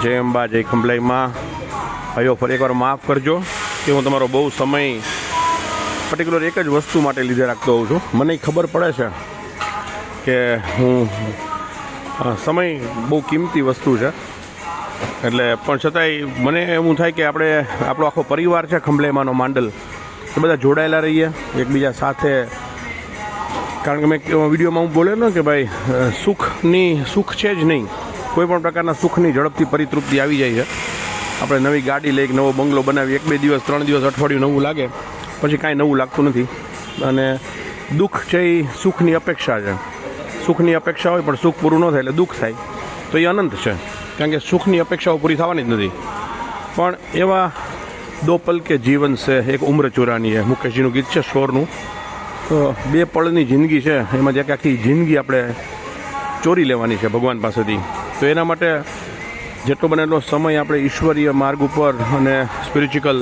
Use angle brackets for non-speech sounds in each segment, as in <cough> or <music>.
જય અંબા, જય ખંભલાઈમાં હયો ફરી એકવાર માફ કરજો કે હું તમારો બહુ સમય પર્ટિક્યુલર એક જ વસ્તુ માટે લીધે રાખતો હોઉં છું. મને ખબર પડે છે કે હું સમય બહુ કિંમતી વસ્તુ છે. એટલે પણ છતાંય મને એવું થાય કે આપણે, આપણો આખો પરિવાર છે ખંભલેમાનો માંડલ, એ બધા જોડાયેલા રહીએ, એકબીજા સાથે. કારણ કે મેં વિડીયોમાં હું બોલેલો ને કે ભાઈ સુખની, સુખ છે જ નહીં. કોઈ પણ પ્રકારના સુખની ઝડપથી પરિતૃપ્તિ આવી જાય છે. આપણે નવી ગાડી લઈ નવો બંગલો બનાવી એક બે દિવસ, ત્રણ દિવસ, અઠવાડિયું નવું લાગે, પછી કાંઈ નવું લાગતું નથી. અને દુઃખ છે એ સુખની અપેક્ષા છે. સુખની અપેક્ષા હોય પણ સુખ પૂરું ન થાય એટલે દુઃખ થાય. તો એ અનંત છે, કારણ કે સુખની અપેક્ષાઓ પૂરી થવાની જ નથી. પણ એવા દો પલ કે જીવન છે, એક ઉમ્ર ચોરાની મુકેશજીનું ગીત છે શોરનું તો બે પળની જિંદગી છે એમાં જે આખી જિંદગી આપણે ચોરી લેવાની છે ભગવાન પાસેથી. તો એના માટે જેટલો બને એટલો સમય આપણે ઈશ્વરીય માર્ગ ઉપર અને સ્પિરિચ્યુઅલ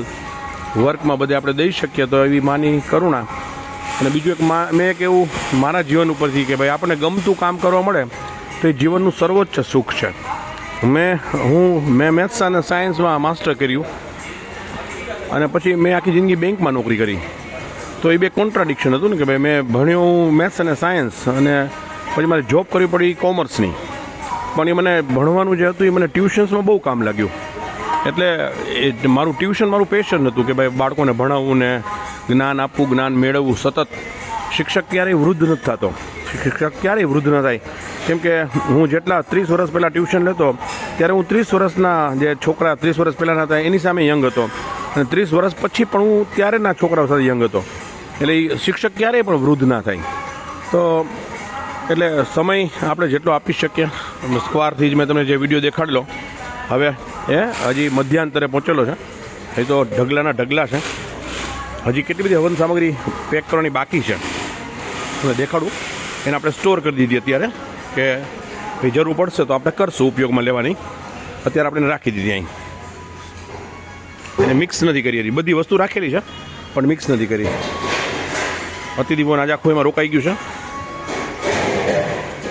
વર્કમાં બધે આપણે દઈ શકીએ, તો એવી માની કરુણા. અને બીજું એક મા એક એવું મારા જીવન ઉપરથી કે ભાઈ આપણને ગમતું કામ કરવા મળે, તો એ જીવનનું સર્વોચ્ચ સુખ છે. મેં, હું, મેં મેથ્સ અને સાયન્સમાં માસ્ટર કર્યું, અને પછી મેં આખી જિંદગી બેંકમાં નોકરી કરી. તો એ બે કોન્ટ્રાડિક્શન હતું ને કે ભાઈ મેં ભણ્યું મેથ્સ અને સાયન્સ અને પછી મારે જોબ કરવી પડી કોમર્સની પણ એ મને ભણવાનું જે હતું એ મને ટ્યુશન્સમાં બહુ કામ લાગ્યું. એટલે એ મારું ટ્યુશન મારું પેશન હતું કે ભાઈ બાળકોને ભણાવવું ને જ્ઞાન આપવું, જ્ઞાન મેળવવું સતત. શિક્ષક ક્યારેય વૃદ્ધ નથી થતો. શિક્ષક ક્યારેય વૃદ્ધ ન થાય. કેમ કે હું જેટલા ત્રીસ વર્ષ પહેલાં ટ્યુશન લેતો, ત્યારે હું ત્રીસ વર્ષના જે છોકરા ત્રીસ વર્ષ પહેલાંના હતા, એની સામે યંગ હતો. અને ત્રીસ વર્ષ પછી પણ હું ત્યારેના છોકરાઓ સાથે યંગ હતો. એટલે શિક્ષક ક્યારેય પણ વૃદ્ધ ના થાય. તો એટલે સમય આપણે જેટલો આપી શકીએ. સ્ક્વારથી જ મેં તમને જે વીડિયો દેખાડેલો, હવે એ હજી મધ્યાંતરે પહોંચેલો છે. એ તો ઢગલાના ઢગલા છે. હજી કેટલી બધી હવન સામગ્રી પેક કરવાની બાકી છે? તમને દેખાડું. એને આપણે સ્ટોર કરી દીધી અત્યારે, કે ભાઈ જરૂર પડશે તો આપણે કરશું ઉપયોગમાં લેવાની. અત્યારે આપણે રાખી દીધી અહીં. એને મિક્સ નથી કરી હતી બધી વસ્તુ રાખેલી છે, પણ મિક્સ નથી કરી. અતિથિભવન આજે આખું એમાં રોકાઈ ગયું છે.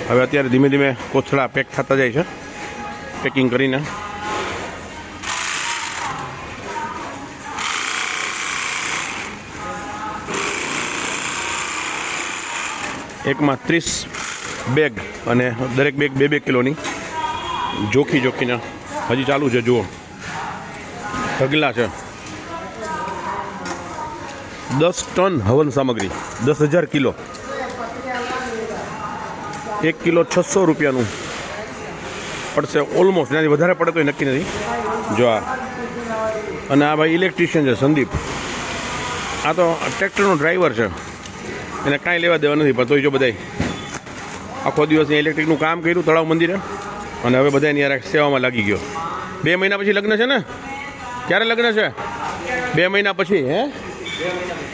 હવે અત્યારે ધીમે ધીમે કોથળા પેક થતા જાય છે. પેકિંગ કરીને. એકમાં ત્રીસ બેગ અને દરેક બેગ બે બે કિલોની. જોખી જોખીને. હજી ચાલુ છે, જુઓ. ઢગલા છે. દસ ટન હવન સામગ્રી, દસ હજાર કિલો. એક કિલો છસો રૂપિયાનું. પડશે ઓલમોસ્ટ એનાથી વધારે પડે તો નક્કી નથી. જો આ. અને આ ભાઈ ઇલેક્ટ્રિશિયન છે, સંદીપ. આ તો ટ્રેક્ટરનો ડ્રાઈવર છે. એને કાંઈ લેવા દેવા નથી, પણ જો બધાય આખો દિવસ ઇલેક્ટ્રિકનું કામ કર્યું, તળાવ મંદિરે. અને હવે બધા એની યાર સેવામાં લાગી ગયો. બે મહિના પછી લગ્ન છે ને? ક્યારે લગ્ન છે? બે મહિના પછી, હે?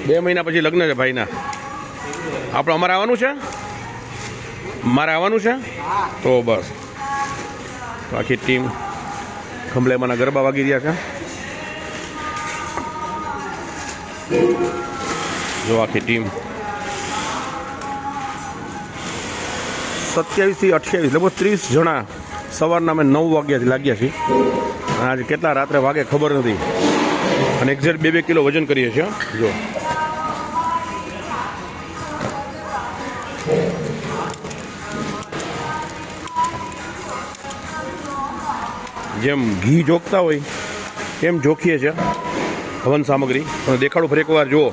બે મહિના પછી લગ્ન છે ભાઈના. આપણે અમારે આવવાનું છે? મારે આવવાનું છે? તો બસ. આખી ટીમ ખંભલેમાના ગરબા વાગી રહ્યા છે. જો આખી ટીમ. સત્યાવીસથી અઠ્યાવીસ, લગભગ ત્રીસ જણા સવારના અમે નવ વાગ્યાથી લાગ્યા છીએ. આજે કેટલા રાત્રે વાગે ખબર નથી. અને એક્ઝેક્ટ બે બે કિલો વજન કરીએ છીએ જો. જેમ ઘી જોખતા હોય, એમ જોખીએ છીએ. હવન સામગ્રી. અને દેખાડું ફરી એકવાર, જુઓ.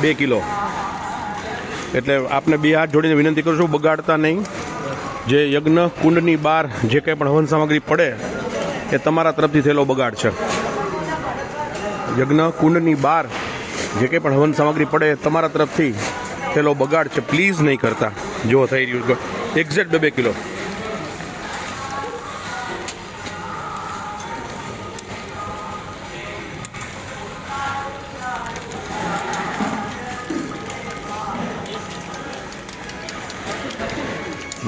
બે કિલો. એટલે આપને બે હાથ જોડીને વિનંતી કરું છું, બગાડતા નહીં. જે યજ્ઞ કુંડની બહાર જે કંઈ પણ હવન સામગ્રી પડે, એ તમારા તરફથી થયેલો બગાડ છે. યજ્ઞ કુંડની બહાર જે કંઈ પણ હવન સામગ્રી પડે તમારા તરફથી થયેલો બગાડ છે પ્લીઝ નહીં કરતા. જો થઈ રહ્યું એક્ઝેક્ટ બે બે કિલો.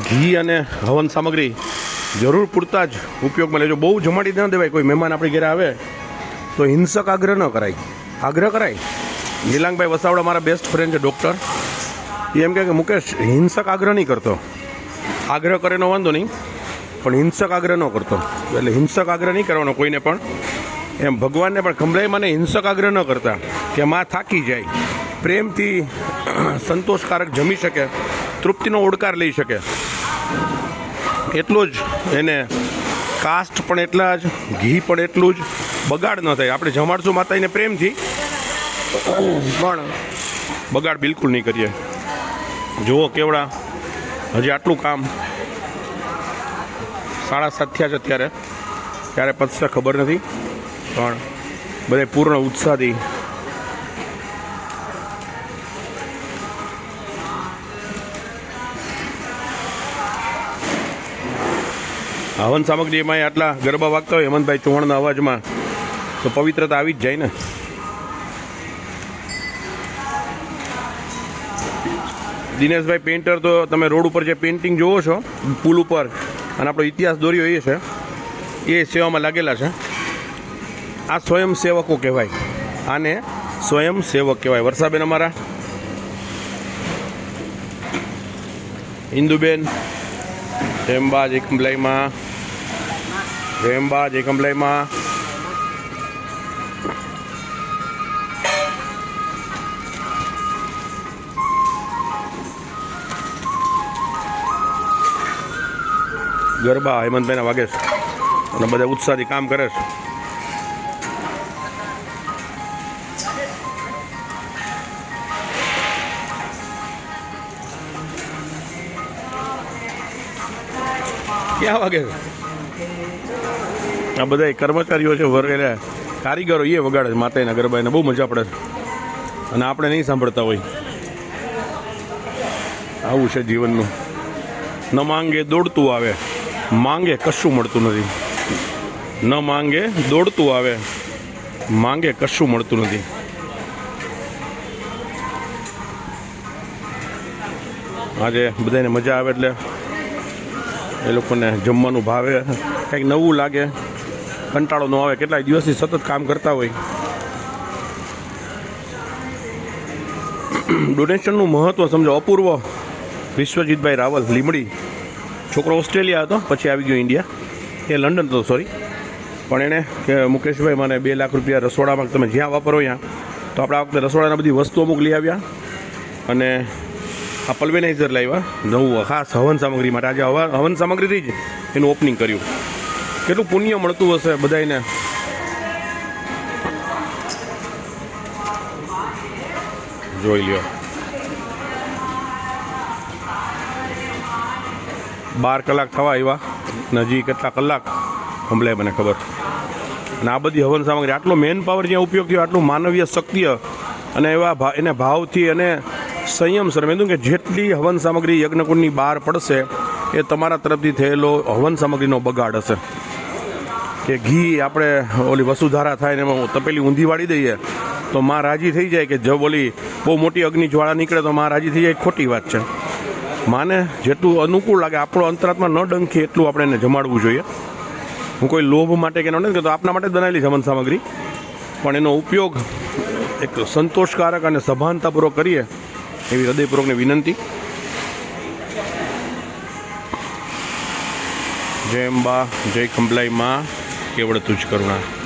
ઘી અને હવન સામગ્રી જરૂર પૂરતા જ ઉપયોગમાં લેજો. બહુ જમાડી ન દેવાય. કોઈ મહેમાન આપણી ઘરે આવે, તો હિંસક આગ્રહ ન કરાય. આગ્રહ કરાય. નીલાંગભાઈ વસાવડા મારા બેસ્ટ ફ્રેન્ડ છે ડૉક્ટર એ એમ કે, મુકેશ, હિંસક આગ્રહ નહીં કરતો. આગ્રહ કરેનો વાંધો નહીં, પણ હિંસક આગ્રહ ન કરતો. એટલે હિંસક આગ્રહ નહીં કરવાનો કોઈને પણ. એમ ભગવાનને પણ ગમરાઈ મને હિંસક આગ્રહ ન કરતા કે માં થાકી જાય, પ્રેમથી <clears throat> સંતોષકારક જમી શકે, તૃપ્તિનો ઓડકાર લઈ શકે. એટલો જ એને કાસ્ટ પણ એટલા જ, ઘી પણ એટલું જ બગાડ ન થાય. આપણે જમાડશું માતાજીને પ્રેમથી. પણ બગાડ બિલકુલ નહીં કરીએ. જુઓ કેવડા, હજી આટલું કામ. સાડા સાત થયા છે અત્યારે. ત્યારે પતશે ખબર નથી, પણ બધે પૂર્ણ ઉત્સાહથી. હવન સામગ્રી એમાં આટલા ગરબા વાગતા હોય, હેમંતભાઈ ચૌહાણના અવાજમાં તો પવિત્રતા આવી જ જાય ને. દિનેશભાઈ પેઇન્ટર તો તમે રોડ ઉપર જે પેઇન્ટિંગ જોવો છો, પુલ ઉપર, અને આપણો ઇતિહાસ દોર્યો એ છે, એ સેવામાં લાગેલા છે. આ સ્વયંસેવકો કહેવાય. આને સ્વયંસેવક કહેવાય. વર્ષાબેન અમારા, ઇન્દુબેન, રેમબાજ જય રેમબાજ જેમ્બા ગરબા, હેમંતભાઈના વાગે છે. અને બધા ઉત્સાહથી કામ કરે છે. ક્યાં વાગે આ બધા કર્મચારીઓ છે વરેલા કારીગરો એ વગાડે છે માતાના ગરબા એને બહુ મજા પડે છે. અને આપણે નહીં સાંભળતા હોય. આવું છે જીવનનું. ન માંગે દોડતું આવે. માંગે, કશું મળતું નથી. ન માંગે, દોડતું આવે. માંગે, કશું મળતું નથી. આજે બધાને મજા આવે એટલે એ લોકોને જમવાનું ભાવે. કંઈક નવું લાગે, કંટાળો ન આવે, કેટલાય દિવસથી સતત કામ કરતા હોય. ડોનેશનનું મહત્વ સમજો. અપૂર્વ વિશ્વજીતભાઈ રાવલ, લીમડી. છોકરો ઓસ્ટ્રેલિયા હતો, પછી આવી ગયો ઇન્ડિયા. એ લંડન હતો સોરી પણ એણે કે, મુકેશભાઈ મને બે લાખ રૂપિયા રસોડામાં તમે જ્યાં વાપરો ત્યાં. તો આપણે આ વખતે રસોડાના બધી વસ્તુઓ અમુક લઈ આવ્યા. અને આ પલ્વેનાઇઝર લાવ્યા, નવું ખાસ હવન સામગ્રી માટે. આજે હવા, હવન સામગ્રીથી જ એનું ઓપનિંગ કર્યું. કેટલું પુણ્ય મળતું હશે બધાને જોઈ લ્યો. બાર કલાક થવા આવ્યા નજીક એટલા કલાક? હમલાય મને ખબર. અને આ બધી હવન સામગ્રી, આટલો મેન પાવર જ્યાં ઉપયોગ થયો, આટલું માનવીય શક્ય અને એવા એને ભાવથી અને સંયમ સર મેં કે જેટલી હવન સામગ્રી યજ્ઞકુંડની બહાર પડશે, એ તમારા તરફથી થયેલો હવન સામગ્રીનો બગાડ હશે. કે ઘી આપણે ઓલી વસુધારા થાય ને એમાં તપેલી ઊંધી વાળી દઈએ, તો માં રાજી થઈ જાય કે જબ ઓલી બહુ મોટી અગ્નિ જ્વાળા નીકળે તો માં રાજી થઈ જાય ખોટી વાત છે. માને જેટલું અનુકૂળ લાગે, આપણો અંતરાત્મા ન ડંખે એટલું આપણે એને જમાડવું જોઈએ. હું કોઈ લોભ માટે કે નથી કહેતો, આપના માટે બનાવેલી જમન સામગ્રી. પણ એનો ઉપયોગ એક સંતોષકારક અને સભાનતાપૂર્વક કરીએ, એવી હૃદયપૂર્વકની વિનંતી. જય અંબા જય કંબલાઈ માં કેવળ તુજ કરુણા.